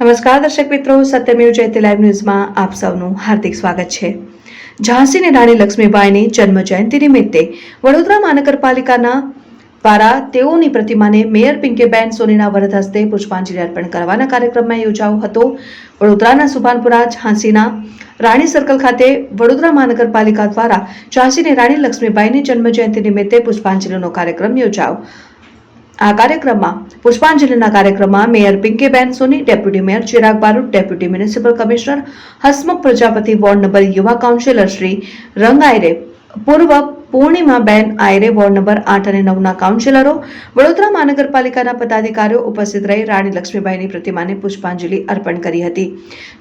નમસ્કાર દર્શક મિત્રો, સત્યમેવ જયતે લાઈવ ન્યૂઝમાં આપ સૌનું હાર્દિક સ્વાગત છે. ઝાંસીની રાણી લક્ષ્મીબાઈની જન્મ જયંતિ નિમિત્તે વડોદરા મહાનગરપાલિકાના દ્વારા તેઓની પ્રતિમાને મેયર પિંકેબેન સોનીના વરદ હસ્તે પુષ્પાંજલિ અર્પણ કરવાના કાર્યક્રમમાં યોજાયો હતો. વડોદરાના સુભાનપુરા ઝાંસીના રાણી સર્કલ ખાતે વડોદરા મહાનગરપાલિકા દ્વારા ઝાંસીની રાણી લક્ષ્મીબાઈની જન્મ જયંતિ નિમિત્તે પુષ્પાંજલિનો કાર્યક્રમ યોજાયો. આ કાર્યક્રમમાં પુષ્પાંજલિના કાર્યક્રમમાં mayor Pinkiben Soni, deputy mayor Chirag Barot deputy municipal commissioner Hasmukh Prajapati, ward number યુવા કાઉન્સિલર શ્રી રંગાયરે, પૂર્વ પૂર્ણિમાબેન આયરે વોર્ડ નંબર આઠ અને નવના કાઉન્સિલરો, વડોદરા મહાનગરપાલિકાના પદાધિકારીઓ ઉપસ્થિત રહી રાણી લક્ષ્મીબાઈની પ્રતિમાને પુષ્પાંજલિ અર્પણ કરી હતી.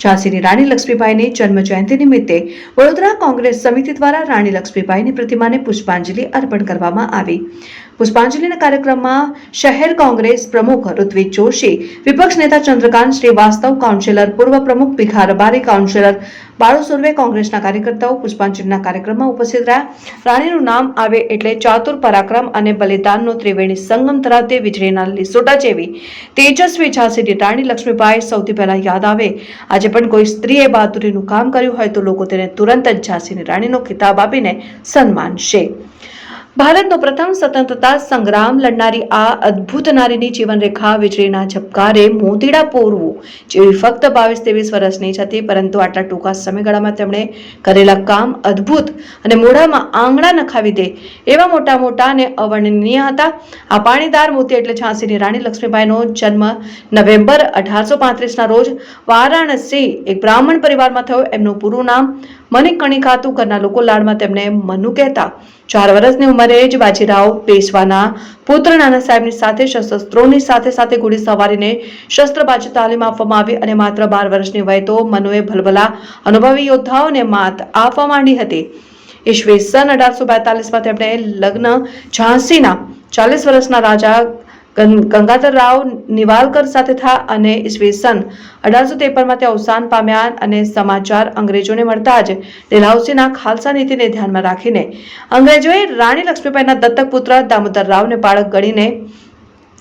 ઝાંસીની રાણી લક્ષ્મીબાઈની જન્મ જયંતિ નિમિત્તે વડોદરા કોંગ્રેસ સમિતિ દ્વારા રાણી લક્ષ્મીબાઈની પ્રતિમાને પુષ્પાંજલિ અર્પણ કરવામાં આવી. પુષ્પાંજલિના કાર્યક્રમમાં શહેર કોંગ્રેસ પ્રમુખ ઋત્વિજ જોશી, વિપક્ષ નેતા ચંદ્રકાંત શ્રીવાસ્તવ, કાઉન્સિલર પૂર્વ પ્રમુખ ભીખા બારી, કાઉન્સિલર બાળુ સુર્વે કોંગ્રેસના કાર્યકર્તાઓ પુષ્પાંજલિના કાર્યક્રમમાં ઉપસ્થિત રહ્યા. રાણીનું નામ આવે એટલે ચાતુર પરાક્રમ અને બલિદાનનો ત્રિવેણી સંગમ ધરાવતી વીજળીના લીસોટા જેવી તેજસ્વી ઝાંસીની રાણી લક્ષ્મીબાઈ સૌથી પહેલા યાદ આવે. આજે પણ કોઈ સ્ત્રીએ બહાદુરીનું કામ કર્યું હોય તો લોકો તેને તુરંત જ ઝાંસીની રાણીનો ખિતાબ આપીને સન્માનશે. ભારતનો પ્રથમ સ્વતંત્રતા સંગ્રામ લડનારી આ અદ્ભુત નારીની જીવનરેખા વીજળીના ઝબકારે મોતીડા પોરવું. જેવી ફક્ત બાવીસ ત્રેવીસ વર્ષની જ હતી, પરંતુ આટલા ટૂંકા સમયગાળામાં તેમણે કરેલા કામ અદ્ભુત અને મોઢામાં આંગણા નખાવી દે એવા મોટા મોટા અને અવર્ણનીય હતા. આ પાણીદાર મોતી એટલે ઝાંસીની રાણી લક્ષ્મીબાઈનો જન્મ નવેમ્બર અઢારસો પાંત્રીસના રોજ વારાણસી એક બ્રાહ્મણ પરિવારમાં થયો. એમનું પૂરું નામ મણિક કણિકાતું ઘરના લોકો લાડમાં તેમને મનુ કહેતા. ચાર વર્ષની ઉંમરે જ બાજીરાવ પેશવાના પુત્ર નાના સાહેબની સાથે શસ્ત્રોની સાથે સાથે ઘોડી સવારીને શસ્ત્રબાજી તાલીમ આપવામાં આવી અને માત્ર બાર વર્ષની વય તો મનુએ ભલભલા અનુભવી યોદ્ધાઓને માત આપવા માંડી હતી. ઈસવીસન અઢારસો બેતાલીસમાં તેમણે લગ્ન ઝાંસીના ચાલીસ વર્ષના રાજા ગંગાધર રાવ નિવાલકર સાથે થયા અને ઈસવીસન અઢારસો ત્રેપનમાં તે અવસાન પામ્યા અને સમાચાર અંગ્રેજોને મળતા જ ડેલહાઉસીના ખાલસા નીતિને ધ્યાનમાં રાખીને અંગ્રેજોએ રાણી લક્ષ્મીબાઈના દત્તક પુત્ર દામોદર રાવને બાળક ગણીને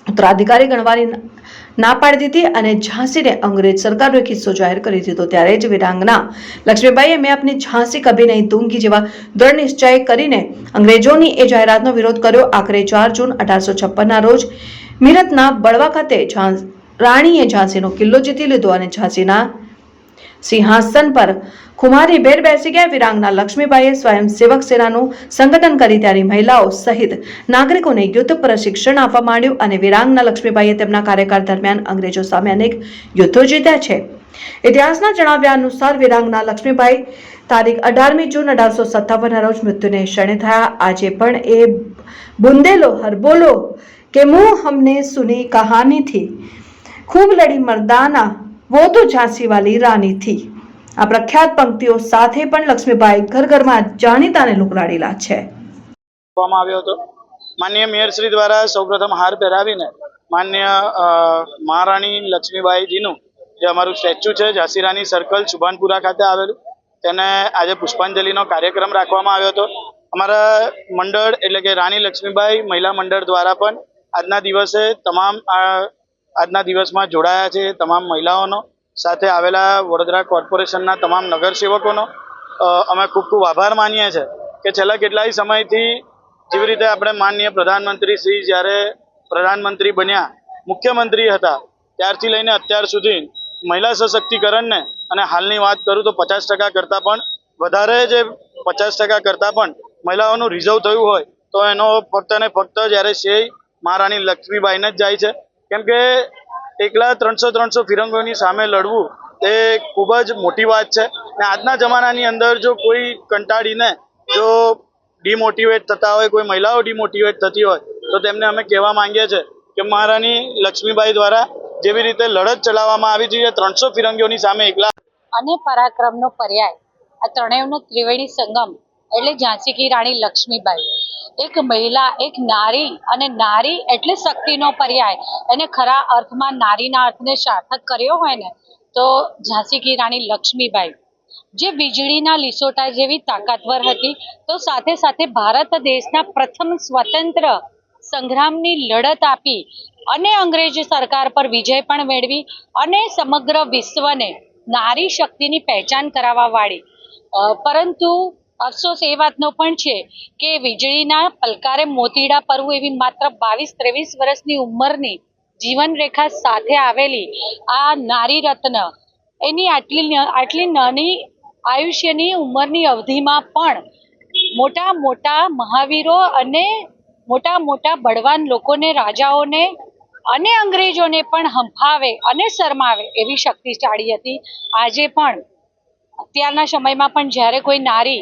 ઉત્તરાધિકારી ગણવાની ના પાડી દીધી અને ઝાંસીને અંગ્રેજ સરકારનો એક હિસ્સો જાહેર કરી દીધો. ત્યારે જ વિરાંગના લક્ષ્મીબાઈએ મેં આપની ઝાંસી કભી નહીં, દૂંગી જેવા દ્રઢ નિશ્ચય કરીને અંગ્રેજોની એ જાહેરાતનો વિરોધ કર્યો. આખરે ચાર જૂન અઢારસો છપ્પનના રોજ મીરતના બળવા ખાતે રાણીએ ઝાંસીનો કિલ્લો જીતી લીધો અને ઝાંસીના સિંહાસન પર કુમારી બેર બેસી ગયા. વિરાંગના લક્ષ્મીબાઈએ સ્વયંસેવક સેનાનું સંગઠન કરી ત્યારે મહિલાઓ સહિત નાગરિકોને યુદ્ધ પ્રશિક્ષણ આપવા માંડ્યું અને વિરાંગના લક્ષ્મીબાઈએ તેમના કાર્યકાળ દરમિયાન અંગ્રેજો સામે અનેક યુદ્ધો જીત્યા છે. ઇતિહાસના જણાવ્યા અનુસાર વિરાંગના લક્ષ્મીબાઈ તારીખ અઢારમી જૂન અઢારસો સત્તાવનના રોજ મૃત્યુને શરણે થયા. આજે પણ એ બુંદેલો, હરબોલો કે મુંહ હમને સુની કહાની થી. ખૂબ લડી મર્દાના, વો તો ઝાંસી વાલી રાની થી. આ પ્રખ્યાત પંક્તિઓ સાથે પણ લક્ષ્મીબાઈ ઘર ઘરમાં જાણીતાને અને છે. કહેવામાં આવ્યો હતો. માનનીય મેયરશ્રી દ્વારા સૌપ્રથમ હાર પહેરાવીને માન્ય મહારાણી લક્ષ્મીબાઈજીનું જે અમારું સ્ટેચ્યુ છે, ઝાંસીરાની સર્કલ સુભાનપુરા ખાતે આવેલું, તેને આજે પુષ્પાંજલિનો કાર્યક્રમ રાખવામાં આવ્યો હતો. અમારા મંડળ એટલે કે રાણી લક્ષ્મીબાઈ મહિલા મંડળ દ્વારા પણ આજના દિવસે તમામ આજના દિવસમાં જોડાયા છે તમામ મહિલાઓનો, સાથે આવેલા વડોદરા કોર્પોરેશનના તમામ નગરસેવકોનો. અમે ખૂબ ખૂબ આભાર માનીએ છીએ કે છેલ્લા કેટલાય સમયથી જેવી રીતે આપણે માનનીય પ્રધાનમંત્રી શ્રી જ્યારે પ્રધાનમંત્રી બન્યા, મુખ્યમંત્રી હતા, ત્યારથી લઈને અત્યાર સુધી મહિલા સશક્તિકરણને અને હાલની વાત કરું તો પચાસ ટકા કરતાં પણ વધારે જે પચાસ ટકા કરતાં પણ મહિલાઓનું રિઝર્વ થયું હોય તો એનો ફક્ત ને ફક્ત જ્યારે શ્રેય મહારાણી લક્ષ્મીબાઈને જ જાય છે. કેમ કે એકલા ત્રણસો ત્રણસો ફિરંગોની સામે લડવું એ ખૂબ જ મોટી વાત છે. ને આજના જમાનાની અંદર જો કોઈ કંટાળીને જો ડિમોટિવેટ થતા હોય, કોઈ મહિલાઓ ડિમોટિવેટ થતી હોય, તો તેમને અમે કહેવા માંગીએ છીએ કે મહારાણી લક્ષ્મીબાઈ દ્વારા જેવી રીતે લડત ચલાવવામાં આવી હતી ત્રણસો ફિરંગીઓની સામે એકલા અને પરાક્રમનો પર્યાય. આ ત્રણેયનો ત્રિવેણી સંગમ એટલે ઝાંસી કી રાણી લક્ષ્મીબાઈ. એક મહિલા, એક નારી અને નારી એટલે શક્તિનો પર્યાય. એને ખરા અર્થમાં નારીના અર્થને સાર્થક કર્યો હોય ને, તો ઝાંસી કી રાણી લક્ષ્મીબાઈ. જે વીજળીના લીસોટા જેવી તાકાતવર હતી, તો સાથે સાથે ભારત દેશના પ્રથમ સ્વતંત્ર સંગ્રામની લડત આપી અને અંગ્રેજ સરકાર પર વિજય પણ મેળવી અને સમગ્ર વિશ્વને નારી શક્તિની પહેચાન કરાવવા વાળી. પરંતુ અફસોસ એ વાતનો પણ છે કે વીજળીના પલકારે મોતીડા પરવું એવી માત્ર બાવીસ ત્રેવીસ વર્ષની ઉંમરની જીવનરેખા સાથે આવેલી આ નારી રત્ન, એની આટલી આટલી નાની આયુષ્યની ઉંમરની અવધિમાં પણ મોટા મોટા મહાવીરો અને મોટા મોટા બળવાન લોકોને, રાજાઓને અને અંગ્રેજોને પણ હંફાવે અને શરમાવે એવી શક્તિશાળી હતી. આજે પણ અત્યારના સમયમાં પણ જ્યારે કોઈ નારી